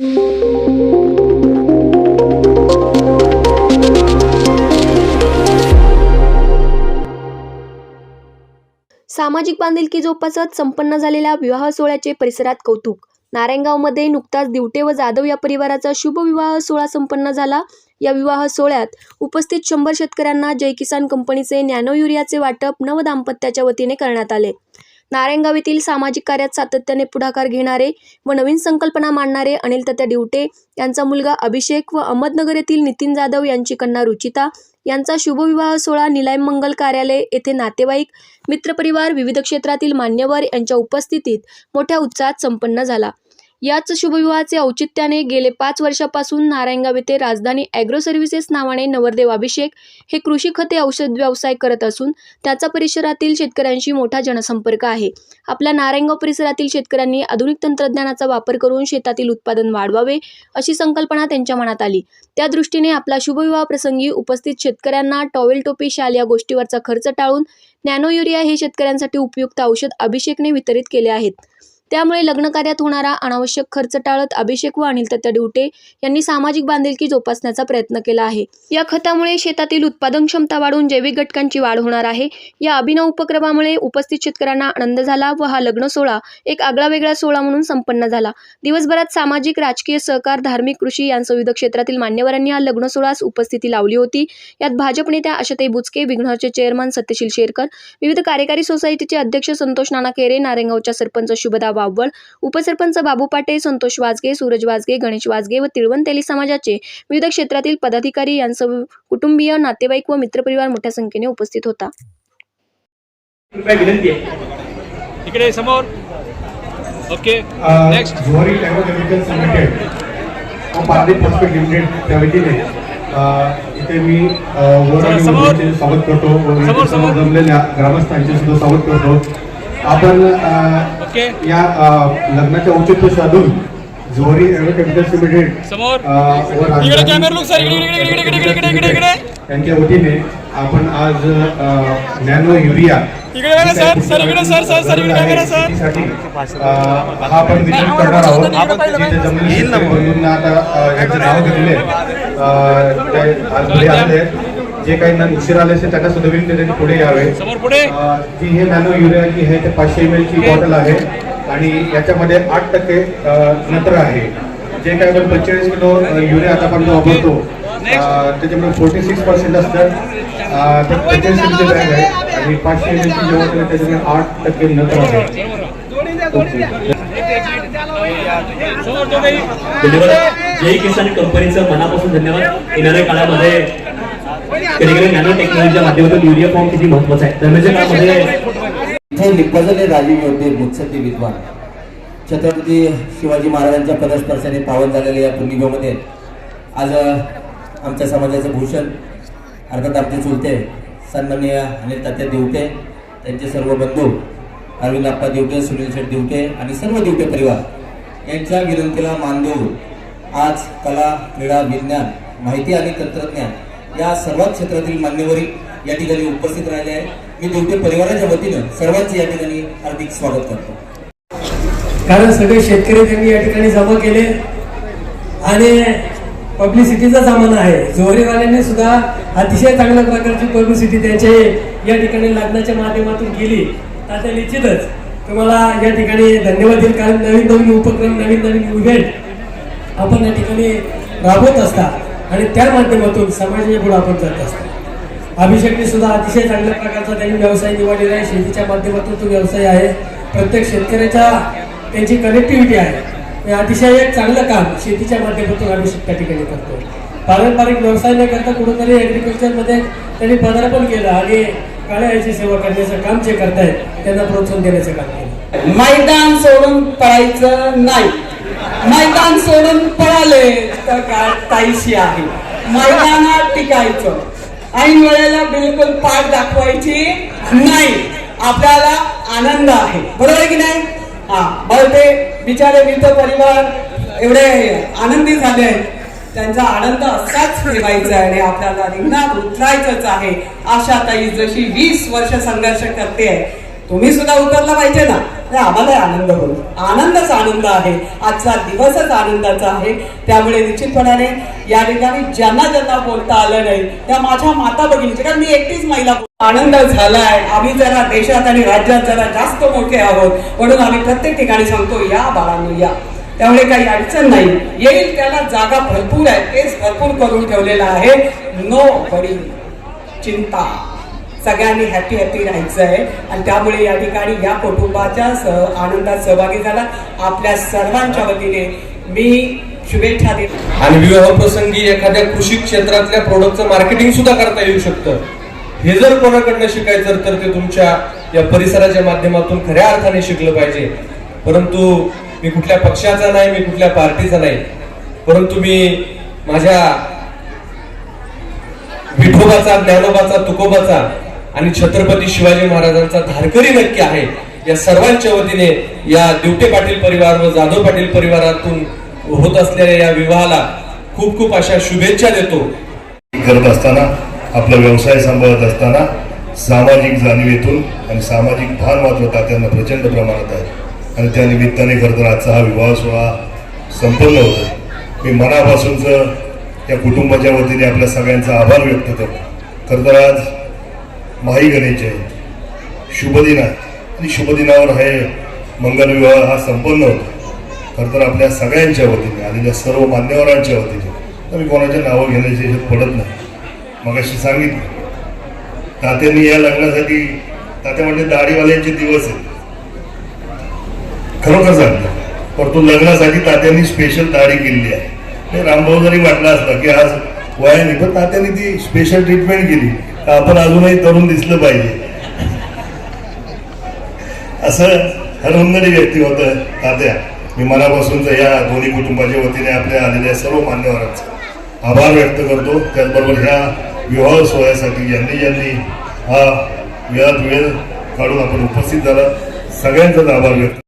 सामाजिक बांधिलकी जोपासत संपन्न झालेल्या विवाह सोहळ्याचे परिसरात कौतुक. नारायणगावमध्ये नुकताच दिवटे व जाधव या परिवाराचा शुभ विवाह सोहळा संपन्न झाला. या विवाह सोहळ्यात उपस्थित शंभर शेतकऱ्यांना जय किसान कंपनीचे नॅनो युरियाचे वाटप नवदाम्पत्याच्या वतीने करण्यात आले. नारायणगाव येथील सामाजिक कार्यात सातत्याने पुढाकार घेणारे व नवीन संकल्पना मांडणारे अनिल तत्या डिवटे यांचा मुलगा अभिषेक व अहमदनगर येथील नितीन जाधव यांची कन्या रुचिता यांचा शुभविवाह सोहळा निलायम मंगल कार्यालय येथे नातेवाईक मित्रपरिवार विविध क्षेत्रातील मान्यवर यांच्या उपस्थितीत मोठ्या उत्साहात संपन्न झाला. याच शुभविवाहाचे औचित्याने गेले पाच वर्षापासून नारायणगाव येथे राजधानी ॲग्रो सर्व्हिसेस नावाने नवरदेव अभिषेक हे कृषी खते औषध व्यवसाय करत असून त्याचा परिसरातील शेतकऱ्यांशी मोठा जनसंपर्क आहे. आपल्या नारायणगाव परिसरातील शेतकऱ्यांनी आधुनिक तंत्रज्ञानाचा वापर करून शेतातील उत्पादन वाढवावे अशी संकल्पना त्यांच्या मनात आली. त्या दृष्टीने आपला शुभविवाह प्रसंगी उपस्थित शेतकऱ्यांना टॉवेल टोपी शाल या गोष्टीवरचा खर्च टाळून नॅनो युरिया हे शेतकऱ्यांसाठी उपयुक्त औषध अभिषेकने वितरित केले आहेत. त्यामुळे लग्न कार्यात होणारा अनावश्यक खर्च टाळत अभिषेक व अनिल तत्या यांनी सामाजिक बांधिलकी जोपासण्याचा प्रयत्न केला आहे. या खतामुळे शेतातील उत्पादन क्षमता वाढून जैविक घटकांची वाढ होणार आहे. या अभिनव उपक्रमामुळे उपस्थित शेतकऱ्यांना आनंद झाला व हा लग्न सोहळा एक आगळा वेगळा सोहळा म्हणून संपन्न झाला. दिवसभरात सामाजिक राजकीय सहकार धार्मिक कृषी यांसह विविध क्षेत्रातील मान्यवरांनी हा लग्न सोहळ्यास उपस्थिती लावली होती. यात भाजप नेत्या आशाताई बुचके विघ्नहरचे चेअरमन सत्यशील शेरकर विविध कार्यकारी सोसायटीचे अध्यक्ष संतोष नाना केरे नारेंगावच्या सरपंच शुभदा वाव्वळ उपसरपंच बाबू पाटे संतोष वाजगे सूरज वाजगे गणेश वाजगे व तिळवंतेली समाजाचे विविध क्षेत्रातील पदाधिकारी यांसह कुटुंबीय नातेवाईक व मित्रपरिवार मोठ्या संख्येने उपस्थित होता. कृपया विनंती आहे. इकडे समोर. ओके Uh, नेक्स्ट इथे मी स्वागत करतो. जमलेल्या ग्रामस्थांचे सुद्धा स्वागत करतो. आपण ओके. या uh, लग्नाचे औचित्य साधून जुवारी एग्रोकेमिकल्स लिमिटेड समोर. इकडे कॅमेरा लोक सर, इकडे, इकडे, इकडे, इकडे, इकडे, इकडे, इकडे. यांच्या वतीने आपण आज नॅनो युरिया. इकडे बघा सर, सर, इकडे सर, सर, सर, इकडे कॅमेरा सर. हा आपण वितरण करणार आहोत. जिथे जमिनी शेतकरी बंधूंना आता यांची नावं ते आज घरी आहेत. जे काही उशीर आले असेल त्यांना सुद्धा विनंती त्यांनी पुढे यावे. जी हे नॅनो युरिया जी आहे ते पाचशे एम ची बॉटल आहे आणि याच्यामध्ये आठ टक्के नत्र आहे. जे काही आपण पंचेचाळीस किलो युरिया आतापर्यंत वापरतो अं, त्याच्यामध्ये फोर्टी सिक्स पर्सेंट असतं तर पंचेचाळीस एम बॅग आहे आणि पाचशे एम ची जेव्हा केलं त्याच्यामध्ये आठ टक्के नत्र आहे. जय किसान कंपनीचं मनापासून धन्यवाद. येणाऱ्या काळामध्ये कधी नॅनो टेक्नॉलॉजीच्या माध्यमातून युरिया फॉर्म किती महत्त्वाचा आहे? दरम्यानच्या काळामध्ये इथे निपजले राजीव योद्धे मुत्सद्दी विद्वान. छत्रपती शिवाजी महाराजांच्या पदस्पर्शाने पावन झालेल्या या भूमिकेमध्ये आज आमच्या समाजाचे भूषण अर्थात आमचे चुलते सन्माननीय अनिल तात्या दिवटे त्यांचे सर्व बंधू अरविंद आप्पा दिवटे सुनील शेठ दिवटे आणि सर्व दिवटे परिवार यांच्या विनंतीला मान देऊन आज कला क्रीडा विज्ञान माहिती आणि तंत्रज्ञान या सर्वच क्षेत्रातील मान्यवरी या ठिकाणी उपस्थित राहिले आहे मी दिवटे परिवाराच्या वतीनं सर्वांचे या ठिकाणी हार्दिक स्वागत करतो. कारण सगळे शेतकरी त्यांनी या ठिकाणी जमा केले आणि पब्लिसिटीचा जमाना आहे. जोहरीवाल्यांनी सुद्धा अतिशय चांगल्या प्रकारची पब्लिसिटी त्यांचे या ठिकाणी लग्नाच्या माध्यमातून केली. आता निश्चितच तुम्हाला या ठिकाणी धन्यवाद देईल. कारण नवीन नवीन उपक्रम नवीन नवीन इव्हेंट आपण या ठिकाणी राबवत असता. आणि त्या माध्यमातून समाजाच्या पुढे आपण जात असतो. अभिषेकने सुद्धा अतिशय चांगल्या प्रकारचा त्यांनी व्यवसाय निवडलेला आहे. शेतीच्या माध्यमातून तो व्यवसाय आहे. प्रत्येक शेतकऱ्याच्या त्यांची कनेक्टिव्हिटी आहे. हे अतिशय एक चांगलं काम शेतीच्या माध्यमातून अभिषेक त्या ठिकाणी करतो पारंपरिक व्यवसाय न करता कुठंतरी ॲग्रिकल्चरमध्ये त्यांनी पदार्पण केलं आणि काळ्याची सेवा करण्याचं काम जे करतायत त्यांना प्रोत्साहन देण्याचं काम केलं. मैदान सोडून पळायचं नाही. मैदान सोडून पळाले तर काय ताईशी आहे. मैदानात टिकायचं. ऐन वेळेला बिलकुल पाठ दाखवायची नाही. आपल्याला आनंद आहे. बरोबर की नाही? हा बरं ते बिचारे मित्र परिवार एवढे आनंदी झाले आहेत. त्यांचा आनंद असाच ठेवायचा आहे आणि आपल्याला रिंगणात उतरायचंच आहे. आशा ताई जशी वीस वर्ष संघर्ष करते तुम्ही सुद्धा उतरला पाहिजे ना? आम्हालाही आनंद होईल. आनंदच आनंद आहे. आजचा दिवसच आनंदाचा आहे. त्यामुळे निश्चितपणाने या ठिकाणी ज्यांना ज्यांना बोलता आलं नाही त्या माझ्या माता भगिनीचे कारण मी एकटीच महिला आनंद झालाय. आम्ही जरा देशात आणि राज्यात जरा जास्त मोठे आहोत. म्हणून आम्ही प्रत्येक ठिकाणी सांगतो या बाळांनो या. त्यामुळे काही अडचण नाही. येईल त्याला जागा भरपूर आहे. तेच भरपूर करून ठेवलेलं आहे. नो बडी चिंता. सगळ्यांनी हॅपी हॅपी राहायचं आहे. आणि त्यामुळे या ठिकाणी या कुटुंबाच्या सह आनंदात सहभागी झाला. आपल्या सर्वांच्या वतीने मी शुभेच्छा देतो आणि विवाह प्रसंगी एखाद्या कृषी क्षेत्रातल्या प्रोडक्टचं मार्केटिंग सुद्धा करता येऊ शकतं. हे जर कोणाकडनं शिकायचं तर ते तुमच्या या परिसराच्या माध्यमातून खऱ्या अर्थाने शिकलं पाहिजे. परंतु मी कुठल्या पक्षाचा नाही मी कुठल्या पार्टीचा नाही. परंतु मी माझ्या विठोबाचा ज्ञानोबाचा तुकोबाचा आणि छत्रपती शिवाजी महाराजांचा धारकरी नक्की आहे. या सर्वांच्या वतीने या दिवटे पाटील परिवार व जाधव पाटील परिवारातून होत असलेल्या या विवाहाला खूप खूप अशा शुभेच्छा देतो. करत असताना आपला व्यवसाय सांभाळत असताना सामाजिक जाणीवेतून आणि सामाजिक भान मात्र तात्यांना प्रचंड प्रमाणात आहे. आणि त्या निमित्ताने खरं तर आजचा हा विवाह सोहळा संपन्न होतो मी मनापासूनच या कुटुंबाच्या वतीने आपल्या सगळ्यांचा आभार व्यक्त करतो. खरं तर आज माही गणेश आहे शुभदिन आहे. आणि शुभदिनावर हे मंगलविवाह हा संपन्न होतो. खरं तर आपल्या सगळ्यांच्या वतीने आलेल्या सर्व मान्यवरांच्या वतीने. तर मी कोणाच्या नावं घेण्याची ह्याच्यात पडत नाही. मग अशी सांगितलं. तात्यांनी या लग्नासाठी तात्या म्हणजे दाढीवाल्यांचे दिवस आहेत. खरोखर सांगतो. पण तो लग्नासाठी तात्यांनी स्पेशल दाढी केलेली आहे. हे रामभाऊ जरी म्हटलं असतं की आज वयाने पण तात्यांनी ती स्पेशल ट्रीटमेंट केली. आपण अजूनही तरुण दिसलं पाहिजे. असं हरहुन्नरी व्यक्ती होतं तात्या. मी मनापासूनच या दोन्ही कुटुंबाच्या वतीने आपल्या आलेल्या सर्व मान्यवरांचा आभार व्यक्त करतो. त्याचबरोबर ह्या विवाह सोहळ्यासाठी ज्यांनी ज्यांनी हा वेळात वेळ काढून आपण उपस्थित झाला सगळ्यांचाच आभार व्यक्त